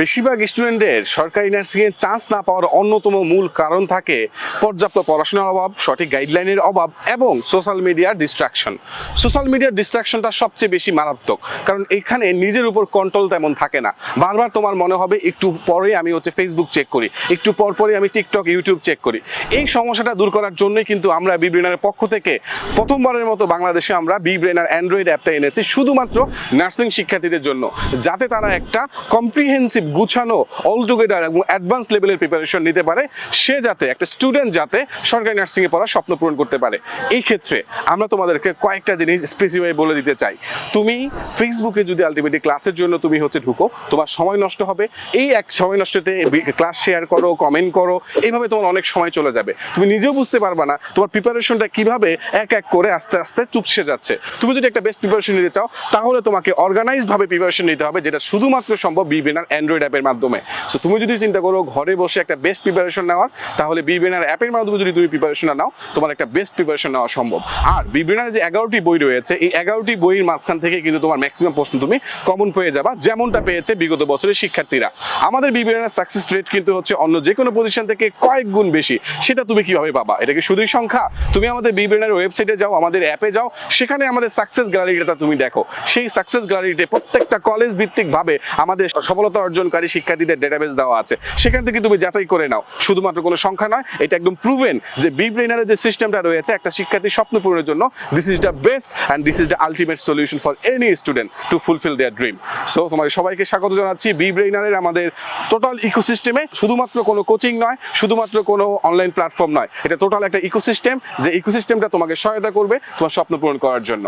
বেশিরভাগ স্টুডেন্টদের সরকারি নার্সিংয়ে চান্স না পাওয়ার অন্যতম মূল কারণ থাকে পর্যাপ্ত পড়াশোনার অভাব, সঠিক গাইডলাইনের অভাব এবং সোশ্যাল মিডিয়ার ডিস্ট্রাকশন সোশ্যাল মিডিয়ার ডিস্ট্রাকশনটা সবচেয়ে বেশি মারাত্মক, কারণ এখানে নিজের উপর কন্ট্রোল তেমন থাকে না। বারবার তোমার মনে হবে, একটু পরে আমি হচ্ছে ফেসবুক চেক করি, একটু পর পরে আমি টিকটক ইউটিউব চেক করি। এই সমস্যাটা দূর করার জন্যই কিন্তু আমরা বি ব্রেনারের পক্ষ থেকে প্রথমবারের মতো বাংলাদেশে আমরা বি ব্রেনার অ্যান্ড্রয়েড অ্যাপটা এনেছি, শুধুমাত্র নার্সিং শিক্ষার্থীদের জন্য, যাতে তারা একটা কম্প্রিহেন্সিভ গুছানো অল টুগেদার এবং অ্যাডভান্স লেভেলের প্রিপারেশন নিতে পারে। সে যাতে, একটা স্টুডেন্ট যাতে সরকারি নার্সিংয়ে পড়ার স্বপ্ন পূরণ করতে পারে। এই ক্ষেত্রে আমরা তোমাদেরকে কয়েকটা জিনিস স্পেসিফাই বলে দিতে চাই। তুমি ফেসবুকে যদি আলটিমেটলি ক্লাসের জন্য তুমি হচ্ছে ঢুকো, তোমার সময় নষ্ট হবে। এই এক সময় নষ্টতে ক্লাস শেয়ার করো কমেন্ট করো, এইভাবে তোমার অনেক সময় চলে যাবে। তুমি নিজেও বুঝতে পারবা না তোমার প্রিপারেশনটা কীভাবে এক এক করে আস্তে আস্তে চুপসে যাচ্ছে। তুমি যদি একটা বেস্ট প্রিপারেশন নিতে চাও, তাহলে তোমাকে অর্গানাইজ ভাবে প্রিপারেশন নিতে হবে, যেটা শুধুমাত্র সম্ভব বিবেনার অ্যান্ড্রয়েড অ্যাপের মাধ্যমে। সো তুমি যদি চিন্তা করো ঘরে বসে একটা বেস্ট প্রিপারেশন নেওয়ার, তাহলে বিবেনার অ্যাপের মাধ্যমে যদি তুমি প্রিপারেশন নাও, তোমার একটা বেস্ট প্রিপারেশন নেওয়া সম্ভব। আর বিবেনার যে এগারোটি বই রয়েছে, এই এগারোটি বইয়ের মাঝখান থেকে কিন্তু তোমার ম্যাক্সিমাম প্রশ্ন তুমি কমন পেয়ে যাবা, যেমনটা পেয়েছে বিগত বছরের শিক্ষার্থীরা। আমাদের বিবেনার সাকসেস রেট কিন্তু হচ্ছে অন্য যে কোনো পজিশন থেকে কয়েক গুণ বেশি। সেটা তুমি কীভাবে পাবা? এটা কি শুধুই সংখ্যা? তুমি আমাদের বিবেনার ওয়েবসাইটে যাও, আমাদের অ্যাপে যাও, সেখানে আমাদের সাকসেস গ্যালারিটা তুমি দেখো। সেই সাকসেস গ্যালারিতে প্রত্যেকটা কলেজ ভিত্তিক ভাবে আমাদের সফলতা অর্জনকারী শিক্ষার্থীদের ডেটাবেস দেওয়া আছে। সেখান থেকে তুমি যাচাই করে নাও। শুধুমাত্র কোনো সংখ্যা নয়, এটা একদম প্রুভেন যে বি ব্রেনারের যে সিস্টেমটা রয়েছে, একটা শিক্ষার্থীর স্বপ্ন পূরণের জন্য this is the best and this is the ultimate solution for any student to fulfil their dream so তোমাকে সবাইকে স্বাগত জানাচ্ছি বি ব্রেনারের আমাদের টোটাল ইকোসিস্টেমে শুধুমাত্র কোনো কোচিং নয়, শুধুমাত্র কোনো অনলাইন প্ল্যাটফর্ম নয়। এটা টোটাল একটা ইকোসিস্টেম যে ইকোসিস্টেমটা তোমাকে সহায়তা করবে তোমার স্বপ্ন পূরণ করার জন্য।